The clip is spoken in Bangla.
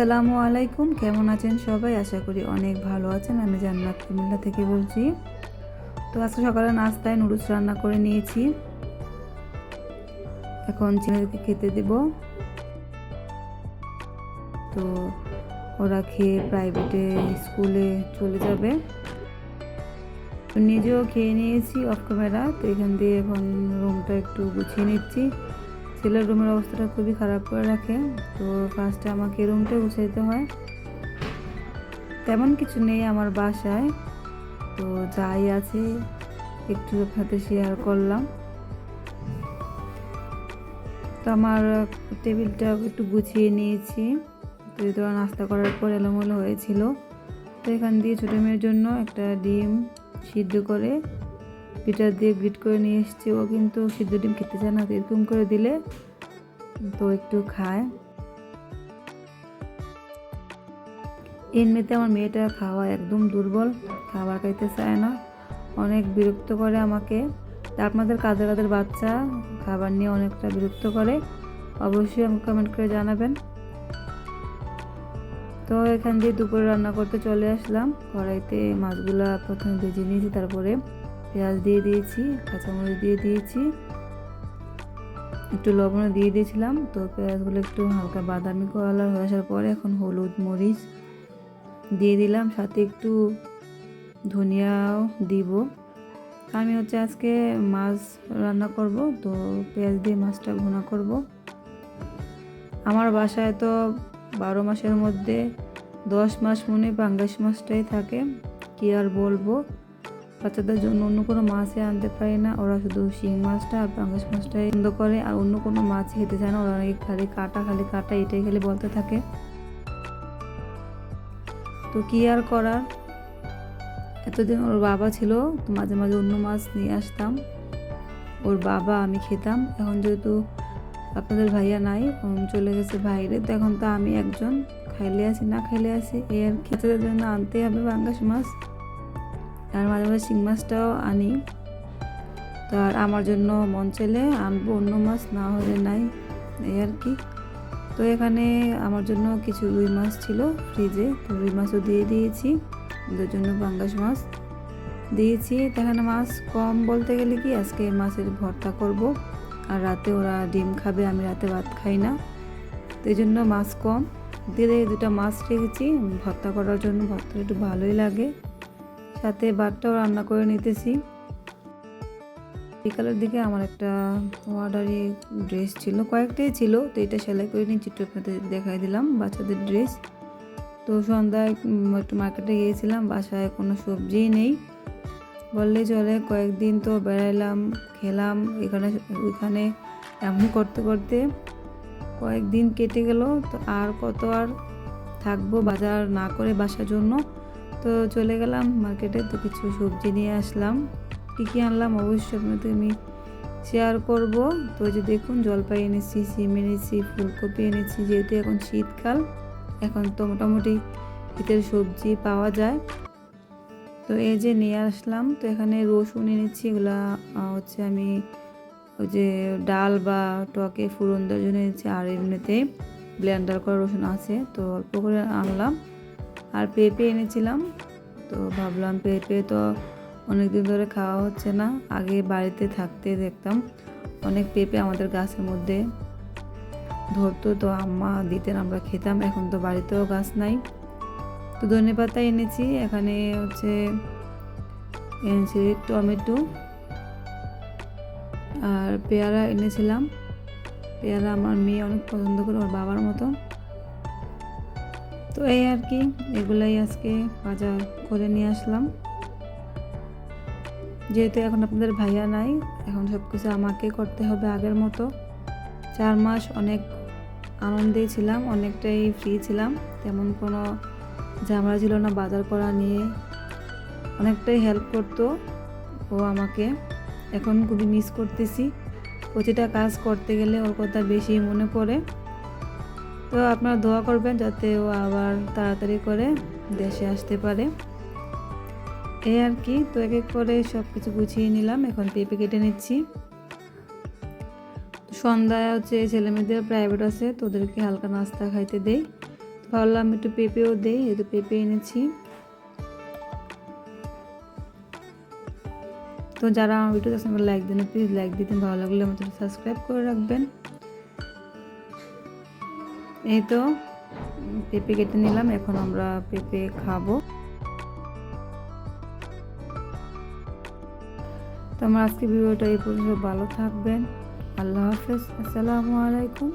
আসসালামু আলাইকুম। কেমন আছেন সবাই? আশা করি অনেক ভালো আছেন। আমি জান্নাত কুমিল্লা থেকে বলছি। তো আজকে সকালে নাস্তায় নুডলস রান্না করে নিয়েছি। এখন ছেলেদেরকে খেতে দেব। তো ওরা খেয়ে প্রাইভেটে স্কুলে চলে যাবে। নিজেও খেয়ে নিয়েছি অফ ক্যামেরা। তো এখান দিয়ে এখন রুমটা একটু গুছিয়ে নিচ্ছি। ছেলের রুমের অবস্থাটা খুবই খারাপ করে রাখে। তো ফার্স্টে আমাকে রুমটা গুছাইতে হয়। তেমন কিছু নেই আমার বাসায়। তো যাই আছে, একটু সাথে শেয়ার করলাম। তো আমার টেবিলটা একটু গুছিয়ে নিয়েছি। তো ওরা নাস্তা করার পর এলোমেলো হয়েছিল। তো এখান দিয়ে ছোটো মেয়ের জন্য একটা ডিম সিদ্ধ করে পিটার দিয়ে গ্রিট করে নিয়ে এসেছি। ও কিন্তু সিদ্ধ ডিম খেতে চায় না এরকম করে দিলে তো একটু খায়। এমনিতে আমার মেয়েটা খাওয়া একদম দুর্বল, খাবার খাইতে চায় না, অনেক বিরক্ত করে আমাকে। তা আপনাদের কাদের কাদের বাচ্চা, খাবার নিয়ে অনেকটা বিরক্ত করে, অবশ্যই আমাকে কমেন্ট করে জানাবেন। তো এখান দিয়ে দুপুরে রান্না করতে চলে আসলাম। কড়াইতে মাছগুলা প্রথমে ভেজে নিয়েছি, তারপরে পেঁয়াজ দিয়ে দিয়েছি, কাঁচামরিচ দিয়ে দিয়েছি। একটু লবণ দিয়ে দিয়েছিলাম, তো পেঁয়াজগুলো একটু হালকা বাদামি কালার হয়ে আসার পরে এখন হলুদ মরিচ দিয়ে দিলাম। সাথে একটু ধনিয়াও দিব। আমি হচ্ছে আজকে মাছ রান্না করব, তো পেঁয়াজ দিয়ে মাছটা ভুনা করব। আমার বাসায় তো বারো মাসের মধ্যে দশ মাস মনে পাঙ্গাস মাছটাই থাকে, কি আর বলব? বাচ্চাদের জন্য অন্য কোনো মাছই আনতে পারি না। ওরা শুধু শিং মাছটা আর পাঙ্গাস মাছটাই বন্ধ করে আর অন্য কোনো মাছ খেতে চায় না। ওরা নাকি খালি কাটা খালি কাটা এটাই খালি বলতে থাকে। তো কি আর করার? এতদিন ওর বাবা ছিল, তো মাঝে মাঝে অন্য মাছ নিয়ে আসতাম। ওর বাবা, আমি খেতাম। এখন যেহেতু আপনাদের ভাইয়া নাই চলে গেছে বাইরে, তো এখন তো আমি একজন। খাইলে আসি, না খাইলে আসি এর খেতে জন্য আনতে হবে পাঙ্গাস মাছ। আর মাঝে মাঝে শিং মাছটাও আনি। তো আর আমার জন্য মন চাইলে আনব, অন্য মাছ না হলে নাই, এই আর কি। তো এখানে আমার জন্য কিছু রুই মাছ ছিল ফ্রিজে, তো রুই মাছও দিয়ে দিয়েছি। ওদের জন্য পাঙ্গাস মাছ দিয়েছি। এখানে মাছ কম বলতে গেলে কি, আজকে মাছের ভর্তা করব। আর রাতে ওরা ডিম খাবে, আমি রাতে ভাত খাই না। তো এই জন্য মাছ কম। দিয়ে দুটা মাছ রেখেছি। ভর্তা করার জন্য ভর্তা একটু ভালোই লাগে। সাথে ভাতটাও রান্না করে নিতেছি। বিকালের দিকে আমার একটা অর্ডারি ড্রেস ছিল, কয়েকটাই ছিল, তো এটা সেলাই করে নিয়ে চিত্র আপনাদের দেখাই দিলাম, বাচ্চাদের ড্রেস তো সন্ধ্যায় একটু মার্কেটে গিয়েছিলাম, বাসায় কোনো সবজিই নেই। বললে চলে, কয়েকদিন তো বেড়াইলাম, খেলাম, এখানে ওইখানে এমন করতে করতে কয়েকদিন কেটে গেল, তো আর কত আর থাকব বাজার না করে বাসার জন্য। তো চলে গেলাম মার্কেটে তো কিছু সবজি নিয়ে আসলাম। কী কী আনলাম? অবশ্যই আপনাদের আমি শেয়ার করব। তো যে দেখুন, জলপাই এনেছি, সিম এনেছি, ফুলকপি এনেছি, যেহেতু এখন শীতকাল, এখন তো মোটামুটি শীতের সবজি পাওয়া যায়। তো এই যে নিয়ে আসলাম, তো এখানে রসুন এনেছি, এগুলা হচ্ছে আমি ওই যে ডাল বা টকে ফুরন দেওয়ার জন্য এনেছি, আর এমনিতে ব্লেন্ডার করা রসুন আছে, তো অল্প করে আনলাম। আর পেঁপে এনেছিলাম। তো ভাবলাম পেঁপে তো অনেক দিন ধরে খাওয়া হচ্ছে না। আগে বাড়িতে থাকতে দেখতাম অনেক পেঁপে আমাদের গাছের মধ্যে ধরতো। তো আম্মা দিতেন, আমরা খেতাম। এখন তো বাড়িতেও গাছ নাই। তো ধনে পাতা এনেছি। এখানে হচ্ছে এনেছি টমেটো আর পেয়ারা এনেছিলাম। পেয়ারা আমার মেয়ে অনেক পছন্দ করে, ওর বাবার মতো। তো এই আর কি, এগুলাই আজকে বাজার করে নিয়ে আসলাম। যেহেতু এখন আপনাদের ভাইয়া নাই, এখন সব কিছু আমাকে করতে হবে আগের মতো। চার মাস অনেক আনন্দেই ছিলাম, অনেকটাই ফ্রি ছিলাম। তেমন কোনো ঝামেলা ছিল না, বাজার করা নিয়ে অনেকটাই হেল্প করতো ও আমাকে। এখন খুবই মিস করতেছি। প্রতিটা কাজ করতে গেলে ওর কথা বেশি মনে পড়ে। তো আপনারা দোয়া করবেন যাতে ও আবার তাড়াতাড়ি করে দেশে আসতে পারে। এই আর কি, তো এক এক করে সব কিছু গুছিয়ে নিলাম, এখন পেঁপে কেটে নিচ্ছি। সন্ধ্যায় হচ্ছে ছেলে মেয়েদের প্রাইভেট আছে, তো ওদেরকে হালকা নাস্তা খাইতে দেই। ভাবলাম একটু পেঁপেও দেই তো পেঁপে এনেছি। তো যারা আমার ভিডিও দেখছেন লাইক দেন প্লিজ লাইক দিতেন, ভালো লাগলে আমাদের সাবস্ক্রাইব করে রাখবেন। এই তো, পেঁপে কেটে নিলাম, এখন আমরা পেঁপে খাব। তো আমার আজকে ভিডিওটা এই পর্যন্ত, ভালো থাকবেন, আল্লাহ হাফেজ, আসসালামু আলাইকুম।